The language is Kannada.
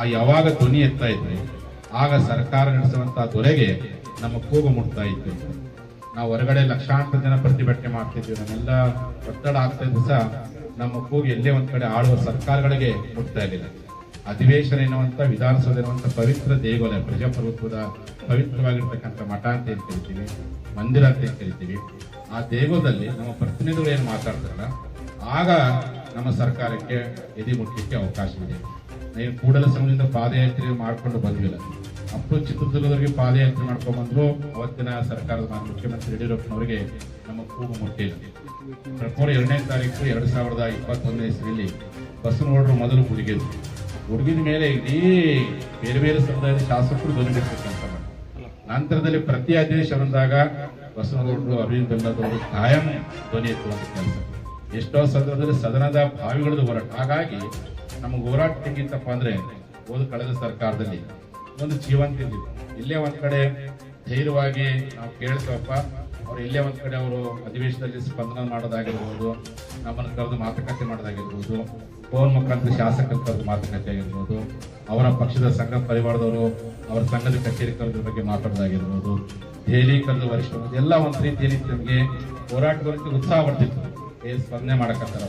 ಆ ಯಾವಾಗ ಧ್ವನಿ ಎತ್ತಾ ಇದ್ವಿ, ಆಗ ಸರ್ಕಾರ ನಡೆಸುವಂತಹ ದೊರೆಗೆ ನಮ್ಮ ಕೂಗು ಮುಟ್ತಾ ಇತ್ತು. ನಾವು ಹೊರಗಡೆ ಲಕ್ಷಾಂತರ ಜನ ಪ್ರತಿಭಟನೆ ಮಾಡ್ತಿದ್ವಿ. ನಮ್ಮೆಲ್ಲ ಒತ್ತಡ ಆಗ್ತಾ ಇದ್ದು ಸಹ ನಮ್ಮ ಕೂಗು ಎಲ್ಲೇ ಒಂದ್ ಕಡೆ ಆಳುವ ಸರ್ಕಾರಗಳಿಗೆ ಮುಟ್ತಾ ಇರಲಿಲ್ಲ. ಅಧಿವೇಶನ ಎನ್ನುವಂತ, ವಿಧಾನಸೌಧ ಎನ್ನುವಂತ ಪವಿತ್ರ ದೇಗುಲ, ಪ್ರಜಾಪ್ರಭುತ್ವದ ಪವಿತ್ರವಾಗಿರ್ತಕ್ಕಂಥ ಮಠ ಅಂತ ಏನ್ ಕರಿತೀವಿ? ಮಂದಿರ ಅಂತ ಏನ್ ಕರಿತೀವಿ? ಆ ದೇಗುಲದಲ್ಲಿ ನಮ್ಮ ಪ್ರತಿನಿಧಿಗಳು ಏನ್ ಮಾತಾಡ್ತಾರಲ್ಲ, ಆಗ ನಮ್ಮ ಸರ್ಕಾರಕ್ಕೆ ಎದಿ ಮುಟ್ಟಲಿಕ್ಕೆ ಅವಕಾಶವಿದೆ. ನಾವು ಕೂಡಲ ಸಮಯದಿಂದ ಪಾದಯಾತ್ರೆ ಮಾಡ್ಕೊಂಡು ಬಂದಿಲ್ಲ. ಅಪ್ಪು ಚಿತ್ರದುರ್ಗದವರಿಗೆ ಪಾದಯಾತ್ರೆ ಮಾಡ್ಕೊಂಡ್ ಬಂದರು. ಅವತ್ತಿನ ಸರ್ಕಾರದ ಮಾನ್ಯ ಮುಖ್ಯಮಂತ್ರಿ ಯಡಿಯೂರಪ್ಪನವರಿಗೆ ನಮ್ಮ ಕೂಗು ಮುಟ್ಟಿಲ್ಲ. ಫೆಬ್ರವರಿ ಎರಡನೇ ತಾರೀಕು ಎರಡು ಸಾವಿರದ ಇಪ್ಪತ್ತೊಂದನೇ ಇಸ್ವಿಯಲ್ಲಿ ಬಸವನಗೌಡರು ಮೊದಲು ಹುಡುಗಿದ್ರು ಹುಡುಗಿದ ಮೇಲೆ ಇಡೀ ಬೇರೆ ಬೇರೆ ಸಮುದಾಯದ ಶಾಸಕರು ಧ್ವನಿ ಬಿಡ್ತಕ್ಕಂಥ ನಂತರದಲ್ಲಿ ಪ್ರತಿ ಅಧಿವೇಶ ಬಂದಾಗ ಬಸವನಗೌಡರು ಅರವಿಂದ್ ಬೆಲ್ಲದವರು ಕಾಯಂ ಧ್ವನಿ ಎತ್ತುವಂತ ಕೆಲಸ. ಎಷ್ಟೋ ಸಂದರ್ಭದಲ್ಲಿ ಸದನದ ಬಾವಿಗಳದ್ದು ಹೋರಾಟ. ಹಾಗಾಗಿ ನಮಗೆ ಹೋರಾಟ ತೆಗಿತಪ್ಪ ಅಂದ್ರೆ ಹೋದ ಕಳೆದ ಸರ್ಕಾರದಲ್ಲಿ ಒಂದು ಜೀವಂತ ಇದ್ದಿತ್ತು ಇಲ್ಲೇ ಒಂದ್ ಕಡೆ ಧೈರ್ಯವಾಗಿ ನಾವು ಕೇಳ್ತೇವಪ್ಪ ಅವ್ರು ಇಲ್ಲೇ ಒಂದ್ ಕಡೆ ಅವರು ಅಧಿವೇಶನದಲ್ಲಿ ಸ್ಪಂದನ ಮಾಡೋದಾಗಿರ್ಬೋದು, ನಮ್ಮನ್ನು ಕರೆದು ಮಾತುಕತೆ ಮಾಡೋದಾಗಿರ್ಬೋದು, ಫೋನ್ ಮುಖಾಂತರ ಶಾಸಕರ ಕರೆದು ಮಾತುಕತೆ ಆಗಿರ್ಬೋದು, ಅವರ ಪಕ್ಷದ ಸಂಘ ಪರಿವಾರದವರು ಅವರ ಸಂಘದ ಕಚೇರಿ ಕರೆದ್ರ ಬಗ್ಗೆ ಮಾತಾಡೋದಾಗಿರ್ಬೋದು, ದೆಹಲಿ ಕರೆದು ವರಿಷ್ಠ ಎಲ್ಲ ಒಂದ್ ರೀತಿಯಲ್ಲಿ ನಮಗೆ ಹೋರಾಟಗಾರಕ್ಕೆ ಉತ್ಸಾಹ ಬರ್ತಿತ್ತು. ಸ್ಪಂದನೆ ಮಾಡಕತ್ತಾರ